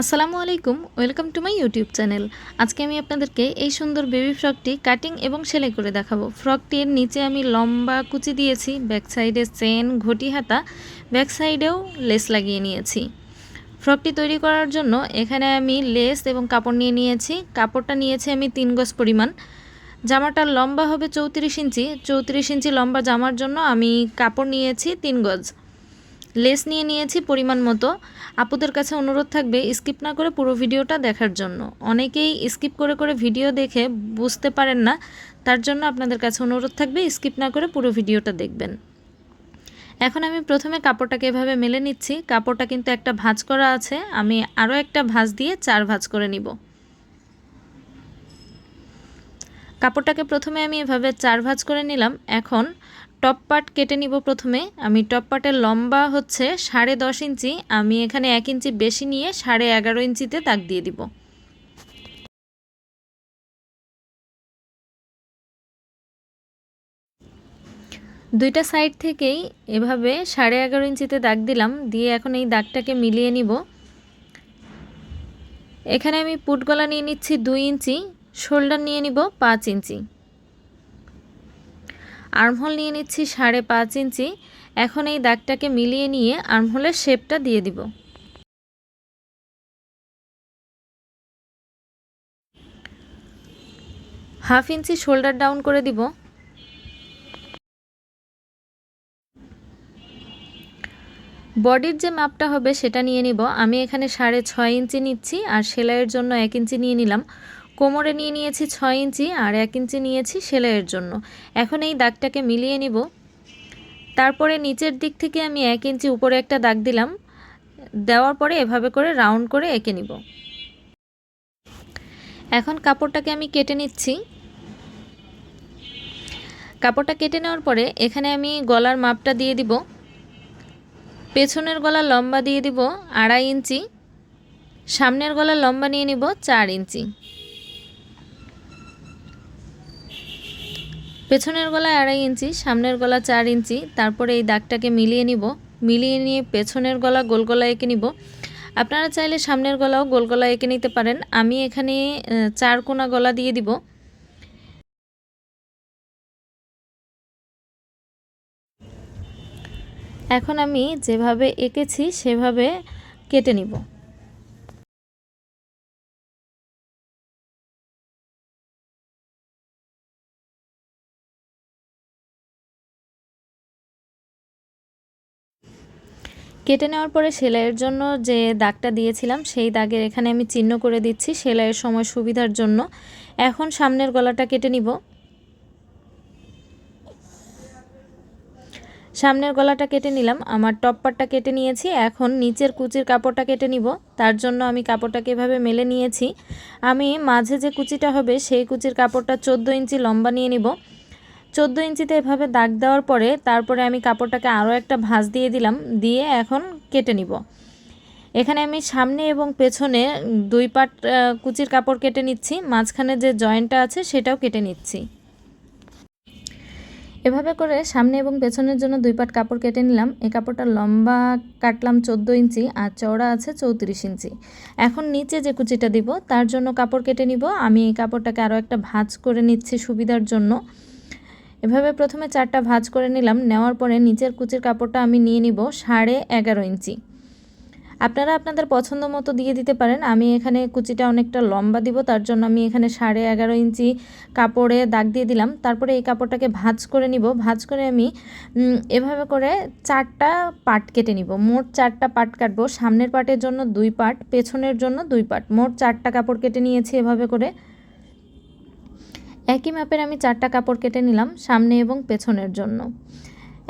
আসসালামু আলাইকুম, welcome to my YouTube channel. আজকে আমি আপনাদেরকে এই সুন্দর বেবি ফ্রকটি কাটিং এবং সেলাই করে দেখাবো। ফ্রকটির নিচে আমি লম্বা কুচি দিয়েছি, ব্যাক সাইডে চেন ঘটি হাতা, ব্যাক সাইডেও লেস লাগিয়ে নিয়েছি। ফ্রকটি তৈরি করার জন্য এখানে আমি লেস এবং কাপড় নিয়ে নিয়েছি। কাপড়টা নিয়েছি আমি তিন গজ পরিমাণ। জামাটার লম্বা হবে চৌত্রিশ ইঞ্চি। চৌত্রিশ ইঞ্চি লম্বা জামার জন্য আমি কাপড় নিয়েছি তিন গজ। লেস নিয়ে নিয়েছি পরিমাণ মতো। আপুদের কাছে অনুরোধ থাকবে, স্কিপ না করে পুরো ভিডিওটা দেখার জন্য। অনেকেই স্কিপ করে করে ভিডিও দেখে বুঝতে পারেন না, তার জন্য আপনাদের কাছে অনুরোধ থাকবে, স্কিপ না করে পুরো ভিডিওটা দেখবেন। এখন আমি প্রথমে কাপড়টাকে এভাবে মেলে নিচ্ছি। কাপড়টা কিন্তু একটা ভাঁজ করা আছে, আমি আরও একটা ভাঁজ দিয়ে চার ভাঁজ করে নিব। কাপড়টাকে প্রথমে আমি এভাবে চার ভাঁজ করে নিলাম। এখন টপ পার্ট কেটে নিব প্রথমে। আমি টপ পার্টের লম্বা হচ্ছে সাড়ে দশ ইঞ্চি। আমি এখানে এক ইঞ্চি বেশি নিয়ে সাড়ে এগারো ইঞ্চিতে দাগ দিয়ে দিব। দুইটা সাইড থেকেই এভাবে সাড়ে এগারো ইঞ্চিতে দাগ দিলাম। দিয়ে এখন এই দাগটাকে মিলিয়ে নিব। এখানে আমি পুট গলা নিয়ে নিচ্ছি দুই ইঞ্চি। শোল্ডার নিয়ে নিব পাঁচ ইঞ্চি। আর্মহোল নিয়ে নিচ্ছি সাড়ে পাঁচ ইঞ্চি। এখন এই দাগটাকে মিলিয়ে নিয়ে আর্মহোলের শেপটা দিয়ে দিব। হাফ ইঞ্চি শোল্ডার ডাউন করে দিব। বডির যে মাপটা হবে সেটা নিয়ে নিব। আমি এখানে সাড়ে ছয় ইঞ্চি নিচ্ছি আর সেলাইয়ের জন্য এক ইঞ্চি নিয়ে নিলাম। কোমরে নিয়ে নিয়েছি ছয় ইঞ্চি আর এক ইঞ্চি নিয়েছি সেলাইয়ের জন্য। এখন এই দাগটাকে মিলিয়ে নিব। তারপরে নিচের দিক থেকে আমি এক ইঞ্চি উপরে একটা দাগ দিলাম। দেওয়ার পরে এভাবে করে রাউন্ড করে এঁকে নিব। এখন কাপড়টাকে আমি কেটে নিচ্ছি। কাপড়টা কেটে নেওয়ার পরে এখানে আমি গলার মাপটা দিয়ে দিব। পেছনের গলা লম্বা দিয়ে দিব আড়াই ইঞ্চি, সামনের গলা লম্বা নিয়ে নিব চার ইঞ্চি। পেছনের গলায় আড়াই ইঞ্চি, সামনের গলা চার ইঞ্চি, তারপরে এই দাগটাকে মিলিয়ে নিব। মিলিয়ে নিয়ে পেছনের গলা গোল গলা এঁকে নিব। আপনারা চাইলে সামনের গলাও গোল গলা এঁকে নিতে পারেন। আমি এখানে চার কোনা গলা দিয়ে দিব। এখন আমি যেভাবে এঁকেছি, সেভাবে কেটে নিব। কেটে নেওয়ার পরে সেলাইয়ের জন্য যে দাগটা দিয়েছিলাম, সেই দাগের এখানে আমি চিহ্ন করে দিচ্ছি সেলাইয়ের সময় সুবিধার জন্য। এখন সামনের গলাটা কেটে নিব। সামনের গলাটা কেটে নিলাম, আমার টপ কেটে নিয়েছি। এখন নিচের কুচির কাপড়টা কেটে নিব। তার জন্য আমি কাপড়টাকে এভাবে মেলে নিয়েছি। আমি মাঝে যে কুচিটা হবে, সেই কুচির কাপড়টা চোদ্দ ইঞ্চি লম্বা নিয়ে নিব। চোদ্দ ইঞ্চিতে এভাবে দাগ দেওয়ার পরে তারপরে আমি কাপড়টাকে আরও একটা ভাঁজ দিয়ে দিলাম, দিয়ে এখন কেটে নিব। এখানে আমি সামনে এবং পেছনে দুই পাট কুচির কাপড় কেটে নিচ্ছি, মাঝখানে যে জয়েন্টটা আছে সেটাও কেটে নিচ্ছি। এভাবে করে সামনে এবং পেছনের জন্য দুই পাট কাপড় কেটে নিলাম। এই কাপড়টা লম্বা কাটলাম চোদ্দ ইঞ্চি আর চওড়া আছে চৌত্রিশ ইঞ্চি। এখন নিচে যে কুচিটা দিব, তার জন্য কাপড় কেটে নিব। আমি এই কাপড়টাকে আরও একটা ভাঁজ করে নিচ্ছি সুবিধার জন্য। এভাবে প্রথমে চারটা ভাজ করে নিলাম, নেওয়ার পরে নিচের কুচির কাপড়টা আমি নিয়ে নিব সাড়ে এগারো ইঞ্চি। আপনারা আপনাদের পছন্দ মতো দিয়ে দিতে পারেন, আমি এখানে কুচিটা অনেকটা লম্বা দিব, তার জন্য আমি এখানে সাড়ে এগারো ইঞ্চি কাপড়ে দাগ দিয়ে দিলাম। তারপরে এই কাপড়টাকে ভাজ করে নিব, ভাজ করে আমি এভাবে করে চারটা পাট কেটে নিব। মোট চারটা পাট কাটবো, সামনের পাটের জন্য দুই পাট, পেছনের জন্য দুই পাট। মোট চারটা কাপড় কেটে নিয়েছি এভাবে করে। একই মাপের আমি চারটা কাপড় কেটে নিলাম সামনে এবং পেছনের জন্য।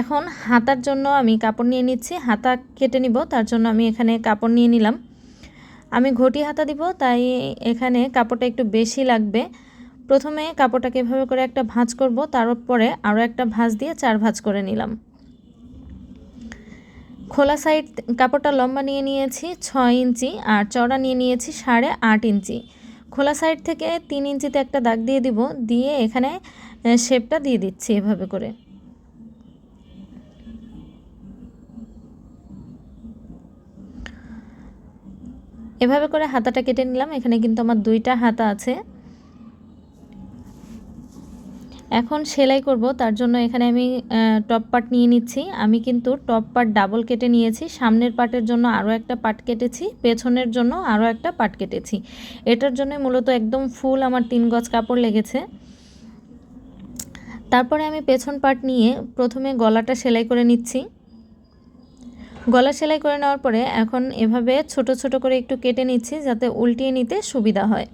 এখন হাতার জন্য আমি কাপড় নিয়ে নিচ্ছি, হাতা কেটে নিব, তার জন্য আমি এখানে কাপড় নিয়ে নিলাম। আমি ঘটি হাতা দিব, তাই এখানে কাপড়টা একটু বেশি লাগবে। প্রথমে কাপড়টাকে এভাবে করে একটা ভাঁজ করব, তারপরে আরও একটা ভাঁজ দিয়ে চার ভাঁজ করে নিলাম। খোলা সাইড, কাপড়টা লম্বা নিয়ে নিয়েছি, ছয় ইঞ্চি, আর চড়া নিয়ে নিয়েছি সাড়ে আট ইঞ্চি। খোলা সাইড থেকে তিন ইঞ্চিতে একটা দাগ দিয়ে দিব, দিয়ে এখানে শেপটা দিয়ে দিচ্ছি এভাবে করে। এভাবে করে হাতাটা কেটে নিলাম, এখানে কিন্তু আমার দুইটা হাতা আছে। এখন সেলাই করব, তার জন্য এখানে আমি টপ পার্ট নিয়ে নিচ্ছি। আমি কিন্তু টপ পার্ট ডাবল কেটে নিয়েছি। সামনের পার্টের জন্য আরও একটা পার্ট কেটেছি। পেছনের জন্য আরও একটা পার্ট কেটেছি। এটার জন্য মূলত একদম ফুল আমার তিন গজ কাপড় লেগেছে। তারপরে আমি পেছন পার্ট নিয়ে প্রথমে গলাটা সেলাই করে নিচ্ছি। গলা সেলাই করে নেওয়ার পরে এখন এভাবে ছোট ছোট করে একটু কেটে নিচ্ছি যাতে উল্টিয়ে নিতে সুবিধা হয়।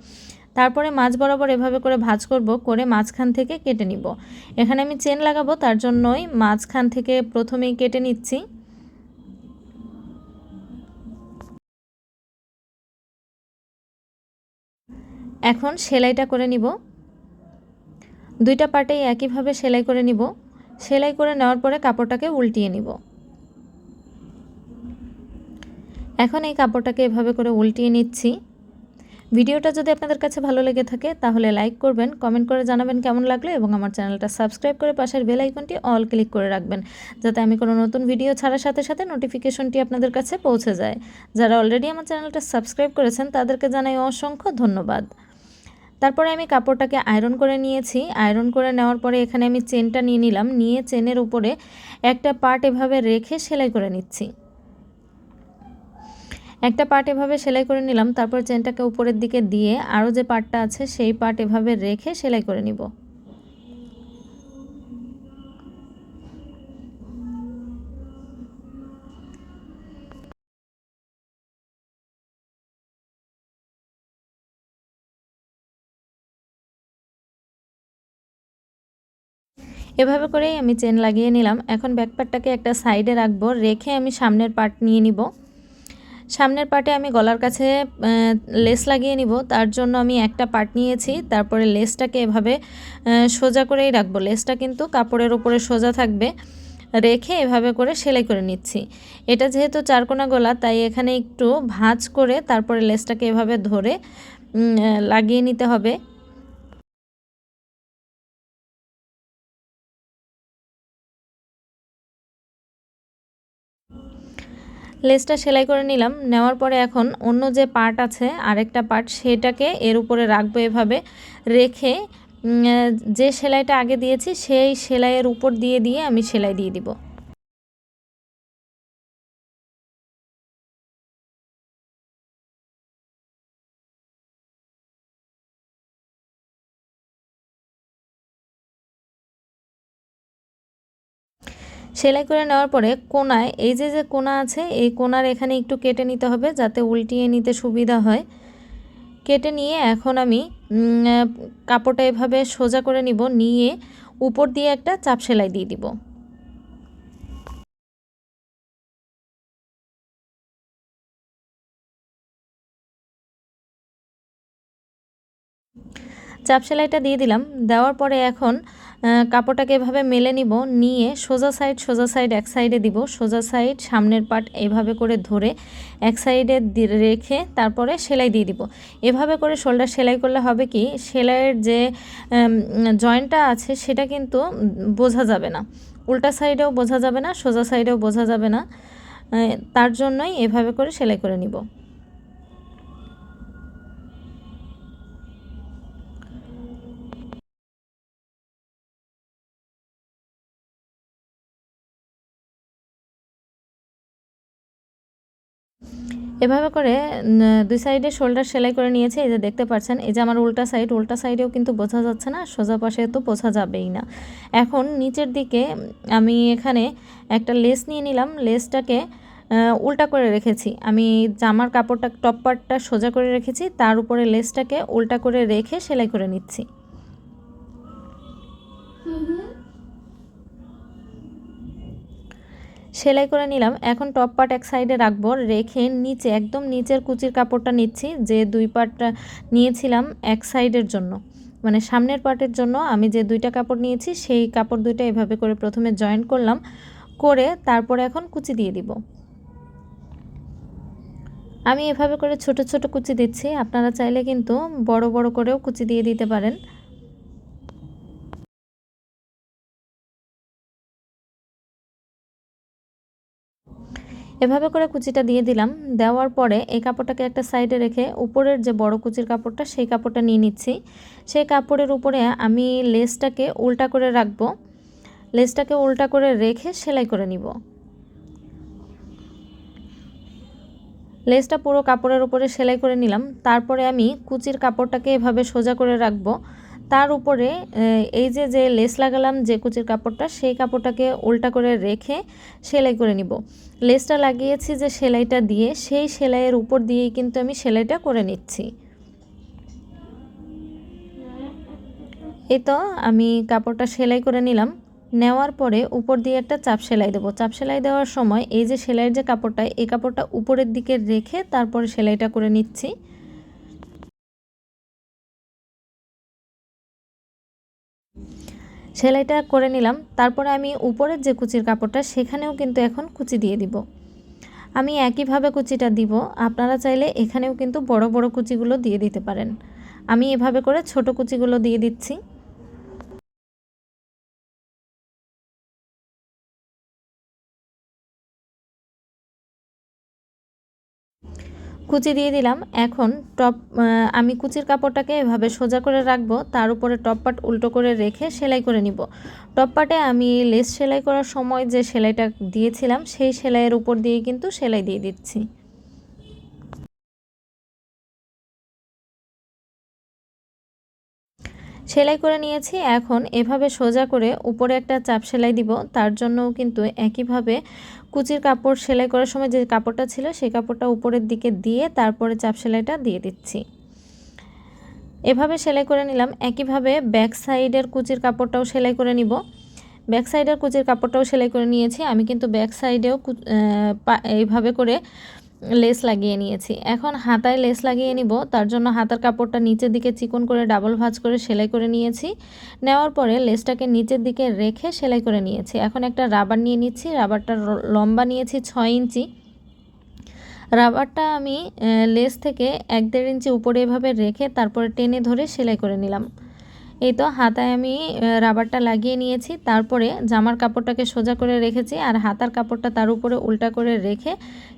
তারপরে মাছ বরাবর এভাবে করে ভাজ করব, করে মাঝখান থেকে কেটে নিব। এখানে আমি চেন লাগাবো, তার জন্যই মাঝখান থেকে প্রথমেই কেটে নিচ্ছি। এখন সেলাইটা করে নিব। দুইটা পার্টেই একইভাবে সেলাই করে নিব। সেলাই করে নেওয়ার পরে কাপড়টাকে উল্টিয়ে নিব। এখন এই কাপড়টাকে এভাবে করে উল্টিয়ে নিচ্ছি। ভিডিওটা যদি আপনাদের কাছে ভালো লেগে থাকে, তাহলে লাইক করবেন কমেন্ট করে জানাবেন কেমন লাগল এবং আমার চ্যানেলটা সাবস্ক্রাইব করে পাশের বেল আইকনটি অল ক্লিক করে রাখবেন, যাতে আমি কোনো নতুন ভিডিও ছাড়ার সাথে সাথে নোটিফিকেশনটি আপনাদের কাছে পৌঁছে যায়। যারা অলরেডি আমার চ্যানেলটা সাবস্ক্রাইব করেছেন, তাদেরকে জানাই অসংখ্য ধন্যবাদ। তারপরে আমি কাপড়টাকে আয়রন করে নিয়েছি। আয়রন করে নেওয়ার পরে এখানে আমি চেনটা নিয়ে নিলাম। নিয়ে চেনের উপরে একটা পার্ট এভাবে রেখে সেলাই করে নিচ্ছি। একটা পার্ট এভাবে সেলাই করে নিলাম, তারপর চেনটাকে উপরের দিকে দিয়ে আরও যে পার্টটা আছে, সেই পার্ট এভাবে রেখে সেলাই করে নিব। এভাবে করেই আমি চেন লাগিয়ে নিলাম। এখন ব্যাক পার্টটাকে একটা সাইডে রাখব, রেখে আমি সামনের পার্ট নিয়ে নিব। সামনের পার্টে আমি গলার কাছে লেস লাগিয়ে নিব। তার জন্য আমি একটা পার্ট নিয়েছি। তারপরে লেসটাকে এভাবে সোজা করেই রাখব। লেসটা কিন্তু কাপড়ের ওপরে সোজা থাকবে। রেখে এভাবে করে সেলাই করে নিচ্ছি। এটা যেহেতু চারকোনা গলা, তাই এখানে একটু ভাঁজ করে তারপরে লেসটাকে এভাবে ধরে লাগিয়ে নিতে হবে। লেসটা সেলাই করে নিলাম। নেওয়ার পরে এখন অন্য যে পার্ট আছে, আরেকটা পার্ট সেটাকে এর উপরে রাখব এভাবে। রেখে যে সেলাইটা আগে দিয়েছি, সেই সেলাইয়ের উপর দিয়ে দিয়ে আমি সেলাই দিয়ে দিব। সেলাই করে নেওয়ার পরে কোনায়, এই যে যে কোনা আছে, এই কোনার এখানে একটু কেটে নিতে হবে যাতে উল্টিয়ে নিতে সুবিধা হয়। কেটে নিয়ে এখন আমি কাপড়টা এভাবে সোজা করে নিব, নিয়ে উপর দিয়ে একটা চাপ সেলাই দিয়ে দিব। চাপ সেলাইটা দিয়ে দিলাম। দেওয়ার পরে এখন কাপড়টাকে এভাবে মেলে নিব, নিয়ে সোজা সাইড সোজা সাইড এক সাইডে দিব। সোজা সাইড সামনের পার্ট এভাবে করে ধরে এক সাইডে রেখে তারপরে সেলাই দিয়ে দিব। এভাবে করে শোল্ডার সেলাই করলে হবে কি, সেলাইয়ের যে জয়েন্টটা আছে সেটা কিন্তু বোঝা যাবে না। উল্টা সাইডেও বোঝা যাবে না, সোজা সাইডেও বোঝা যাবে না। তার জন্যই এভাবে করে সেলাই করে নিব। এভাবে করে দুই সাইডে শোল্ডার সেলাই করে নিয়েছে। এই যে দেখতে পাচ্ছেন, এই যে আমার উল্টা সাইড, উল্টা সাইডেও কিন্তু বোঝা যাচ্ছে না, সোজা পাশে তো বোঝা যাবেই না। এখন নিচের দিকে আমি এখানে একটা লেস নিয়ে নিলাম। লেসটাকে উল্টা করে রেখেছি। আমি জামার কাপড়টা, টপ পার্টটা সোজা করে রেখেছি, তার উপরে লেসটাকে উল্টা করে রেখে সেলাই করে নিচ্ছি। সেলাই করে নিলাম। এখন টপ পার্ট এক সাইডে রাখব। রেখে নিচে, একদম নিচের কুচির কাপড়টা নিচ্ছি, যে দুই পার্টটা নিয়েছিলাম এক সাইডের জন্য। মানে সামনের পার্টের জন্য আমি যে দুইটা কাপড় নিয়েছি, সেই কাপড় দুইটা এভাবে করে প্রথমে জয়েন করলাম। করে তারপরে এখন কুচি দিয়ে দিব। আমি এভাবে করে ছোট ছোট কুচি দিচ্ছি। আপনারা চাইলে কিন্তু বড় বড় করেও কুচি দিয়ে দিতে পারেন। এভাবে করে কুচিটা দিয়ে দিলাম। দেওয়ার পরে এই কাপড়টাকে একটা সাইডে রেখে উপরের যে বড় কুচির কাপড়টা, সেই কাপড়টা নিয়ে নিচ্ছি। সেই কাপড়ের উপরে আমি লেসটাকে উল্টা করে রাখব। লেসটাকে উল্টা করে রেখে সেলাই করে নিব। লেসটা পুরো কাপড়ের উপরে সেলাই করে নিলাম। তারপরে আমি কুচির কাপড়টাকে এভাবে সোজা করে রাখব। তার উপরে এই যে যে লেস লাগালাম যে কুচির কাপড়টা, সেই কাপড়টাকে উল্টা করে রেখে সেলাই করে নিব। লেসটা লাগিয়েছি যে সেলাইটা দিয়ে, সেই সেলাইয়ের উপর দিয়েই কিন্তু আমি সেলাইটা করে নিচ্ছি। এই তো আমি কাপড়টা সেলাই করে নিলাম। নেওয়ার পরে উপর দিয়ে একটা চাপ সেলাই দেবো। চাপ সেলাই দেওয়ার সময় এই যে সেলাইয়ের যে কাপড়টা, এই কাপড়টা উপরের দিকে রেখে তারপরে সেলাইটা করে নিচ্ছি। সেলাইটা করে নিলাম। তারপরে আমি উপরের যে কুচির কাপড়টা, সেখানেও কিন্তু এখন কুচি দিয়ে দিব। আমি একইভাবে কুচিটা দিব। আপনারা চাইলে এখানেও কিন্তু বড় বড় কুচিগুলো দিয়ে দিতে পারেন। আমি এভাবে করে ছোট কুচিগুলো দিয়ে দিচ্ছি। কুচি দিয়ে দিলাম। এখন টপ আমি কুচির কাপড়টাকে এভাবে সোজা করে রাখব। তার উপরে টপ পাট উল্টো করে রেখে সেলাই করে নিব। টপ পাটে আমি লেস সেলাই করার সময় যে সেলাইটা দিয়েছিলাম, সেই সেলাইয়ের উপর দিয়ে কিন্তু সেলাই দিয়ে দিচ্ছি। সেলাই করে নিয়েছি, এখন এভাবে সোজা করে উপরে একটা চাপ সেলাই দিব। তার জন্যও কিন্তু একইভাবে কুচির কাপড় সেলাই করার সময় যে কাপড়টা ছিল, সেই কাপড়টা উপরের দিকে দিয়ে তারপরে চাপ সেলাইটা দিয়ে দিচ্ছি। এভাবে সেলাই করে নিলাম। একইভাবে ব্যাক সাইডের কুচির কাপড়টাও সেলাই করে নিব। ব্যাক সাইডের কুচির কাপড়টাও সেলাই করে নিয়েছি। আমি কিন্তু ব্যাক সাইডেও এইভাবে করে লেস লাগিয়ে নিয়েছি। এখন হাতায় লেস লাগিয়ে নিব, তার জন্য হাতার কাপড়টা নিচের দিকে চিকন করে ডাবল ভাঁজ করে সেলাই করে নিয়েছি। নেওয়ার পরে লেসটাকে নিচের দিকে রেখে সেলাই করে নিয়েছি। এখন একটা রাবার নিয়ে নিচ্ছি, রাবারটা লম্বা নিয়েছি ছয় ইঞ্চি। রাবারটা আমি লেস থেকে এক দেড় ইঞ্চি উপরে এভাবে রেখে তারপরে টেনে ধরে সেলাই করে নিলাম। এই তো হাতায় আমি রাবারটা লাগিয়ে নিয়েছি। তারপরে জামার কাপড়টাকে সোজা করে রেখেছি আর হাতার কাপড়টা তার উপরে উল্টা করে রেখে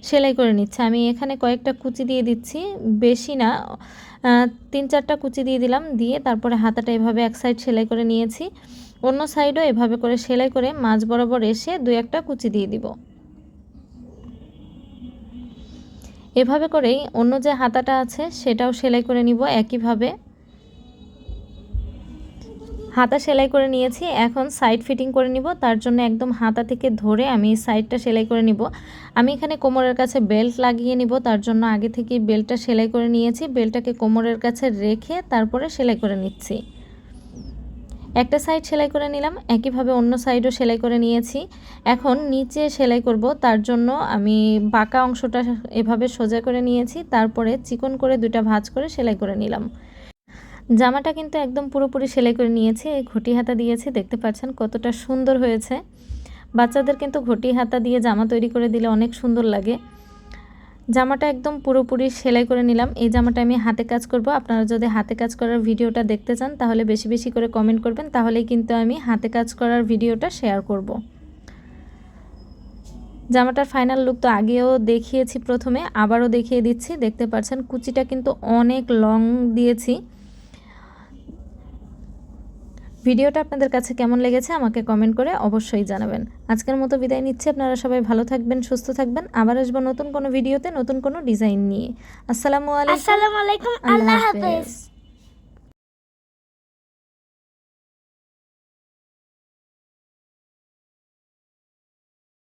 সেলাই করে নিচ্ছে। আমি এখানে কয়েকটা কুচি দিয়ে দিচ্ছি, বেশি না তিন চারটা কুচি দিয়ে দিলাম, দিয়ে তারপরে হাতাটা এভাবে এক সাইড সেলাই করে নিয়েছি। অন্য সাইডও এভাবে করে সেলাই করে মাঝ বরাবর এসে দু একটা কুচি দিয়ে দিব। এভাবে করেই অন্য যে হাতাটা আছে সেটাও সেলাই করে নিব একইভাবে। হাতা সেলাই করে নিয়েছি। এখন সাইড ফিটিং করে নিব। তার জন্য একদম হাতা থেকে ধরে আমি সাইডটা সেলাই করে নিব। আমি এখানে কোমরের কাছে বেল্ট লাগিয়ে নিব। তার জন্য আগে থেকে বেল্টটা সেলাই করে নিয়েছি। বেল্টটাকে কোমরের কাছে রেখে তারপরে সেলাই করে নিচ্ছি। একটা সাইড সেলাই করে নিলাম। একইভাবে অন্য সাইডও সেলাই করে নিয়েছি। এখন নিচে সেলাই করব। তার জন্য আমি বাঁকা অংশটা এভাবে সোজা করে নিয়েছি। তারপরে চিকন করে দুটা ভাঁজ করে সেলাই করে নিলাম। জামাটা কিন্তু একদম পুরোপুরি সেলাই করে নিয়েছে, এই ঘটি হাতা দিয়েছে, দেখতে পাচ্ছেন কতটা সুন্দর হয়েছে। বাচ্চাদের কিন্তু ঘটি হাতা দিয়ে জামা তৈরি করে দিলে অনেক সুন্দর লাগে। জামাটা একদম পুরোপুরি সেলাই করে নিলাম। এই জামাটা আমি হাতে কাজ করব। আপনারা যদি হাতে কাজ করার ভিডিওটা দেখতে চান, তাহলে বেশি বেশি করে কমেন্ট করবেন। তাহলেই কিন্তু আমি হাতে কাজ করার ভিডিওটা শেয়ার করব। জামাটার ফাইনাল লুক তো আগেও দেখিয়েছি প্রথমে, আবারও দেখিয়ে দিচ্ছি। দেখতে পাচ্ছেন কুচিটা কিন্তু অনেক লং দিয়েছি। ভিডিওটা আপনাদের কাছে কেমন লেগেছে আমাকে কমেন্ট করে অবশ্যই জানাবেন। আজকের মতো বিদায় নিচ্ছি আপনারা সবাই ভালো থাকবেন সুস্থ থাকবেন। আবার আসব নতুন কোনো ভিডিওতে নতুন কোনো ডিজাইন নিয়ে। আসসালামু আলাইকুম। আসসালামু আলাইকুম আল্লাহ হাফেজ।